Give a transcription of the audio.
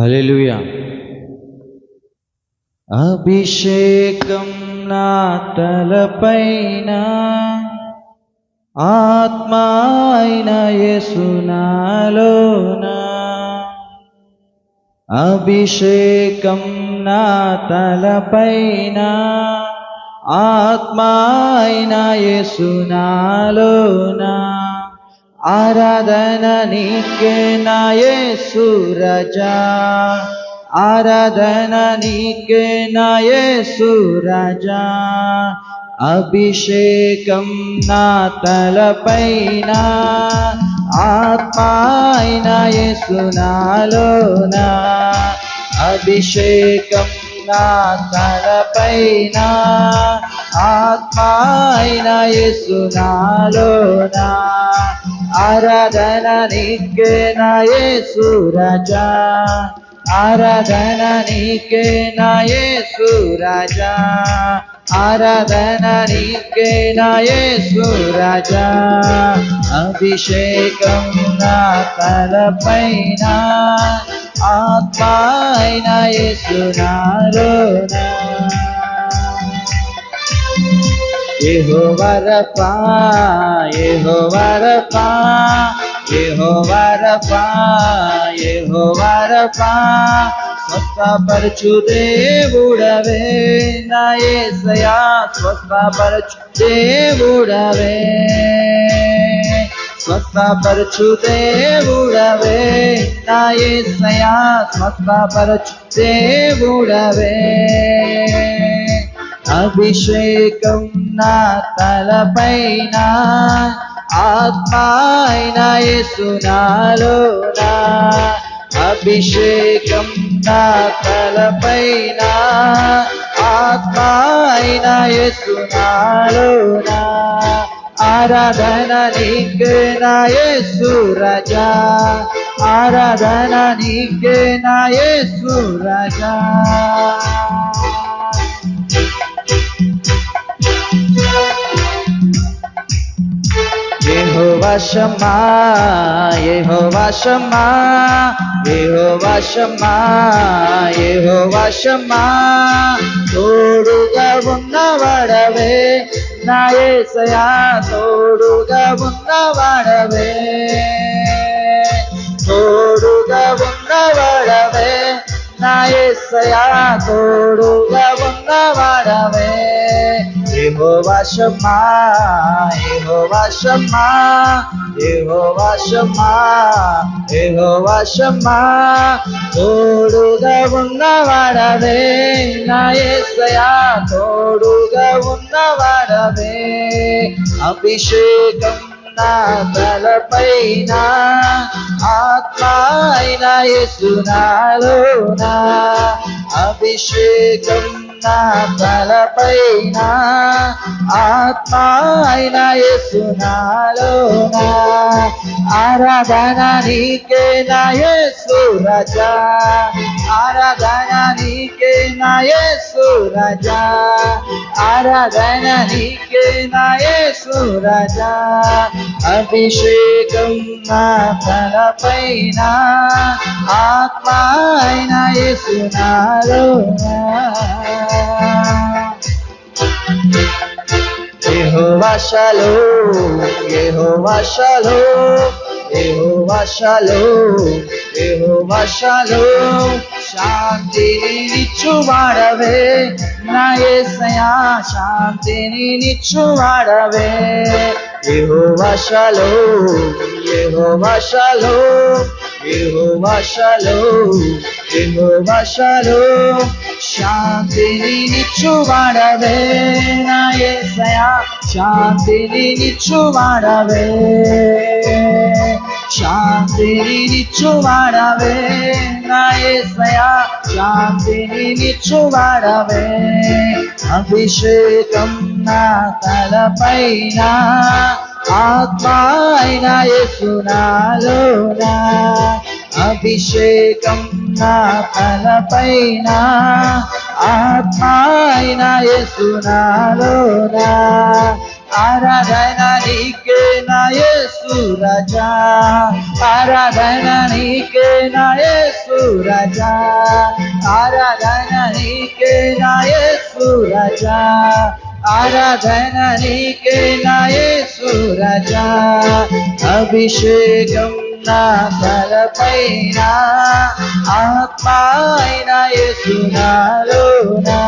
హల్లెలూయా. అభిషేకం నా తలపైన ఆత్మ యేసునాలోన అభిషేకం నా తలపైన ఆత్మ అయిన ఆరాధన నీకే నా యేసు రజా ఆరాధన నీకే నా యేసు రజా అభిషేకం నా తలపైన ఆత్మ అయిన యేసునాలోన అభిషేకం నా తలపైన ఆత్మ అయిన యేసునాలోన ఆరాధన నీకే నాయే సూరజా ఆరాధన నీకే నాయే సూరజా ఆరాధన నీకే నాయే సూరజా అభిషేకం నా తలపైన ఆత్మ అయిన యేసు నాలోనా యెహోవారపా యెహోవారపా యెహోవారపా యెహోవారపా స్వస్థపరచు దేవుడవే నా యేసయా స్వస్థపరచు దేవుడవే స్వస్థపరచు దేవుడవే నా యేసయా స్వస్థపరచు దేవుడవే అభిషేకం నా తలపైన ఆత్మాయన అయిన యేసునాలోన అభిషేకం నా తలపైన ఆత్మాయన అయిన యేసునాలోన ఆరాధన నీకే నా యేసు రాజా ఆరాధన నీకే నా యేసు యెహోవా షమ్మా యెహోవా షమ్మా యెహోవా షమ్మా యెహోవా తోడుగా ఉన్నవాడవే నా ఏసయా తోడుగా ఉన్నవాడవే తోడుగా ఉన్నవాడవే నా ఏసయా తోడు యెహోవా షమ్మా యెహోవా షమ్మా తోడుగా ఉన్నవాడవే నా యేసయా తోడుగా ఉన్నవాడవే. అభిషేకం నా తలపైన ఆత్మ అయిన యేసునాలోన అభిషేకం నా తలపైన ఆత్మ అయిన యేసునాలోన ఆరాధన నీకే నా యేసు రాజా ఆరాధన నీకే నా యేసు రాజా ఆరాధన నీకే నా యేసు రాజా అభిషేకం నా తలపైన ఆత్మ అయిన యేసునాలోన ভাসালো কেহ ভাসালো এহ ভাসালো এহ ভাসালো শান্তি নিচ্ছু বাড়াবে, না এসয়া শান্তি নিচ্ছু বাড়াবে। এহ ভাসালো এহ ভাসালো శాంతిని నిచ్చువాడవే శాంతిని నిచ్చువాడవే నా యేసయ్యా శాంతిని నిచ్చువాడవే అభిషేకం నా తలపైన ఆత్మ అయిన అభిషేకం నా తలపైన ఆత్మ అయిన ఆరాధన నీకే నా యేసు రాజా ఆరాధన నీకే నా యేసు రాజా ఆరాధన నీకే నా యేసు రాజా ఆరాధన నీకే నా యేసు రాజా అభిషేకం నా తలపైన ఆత్మ అయిన యేసు నాలోనా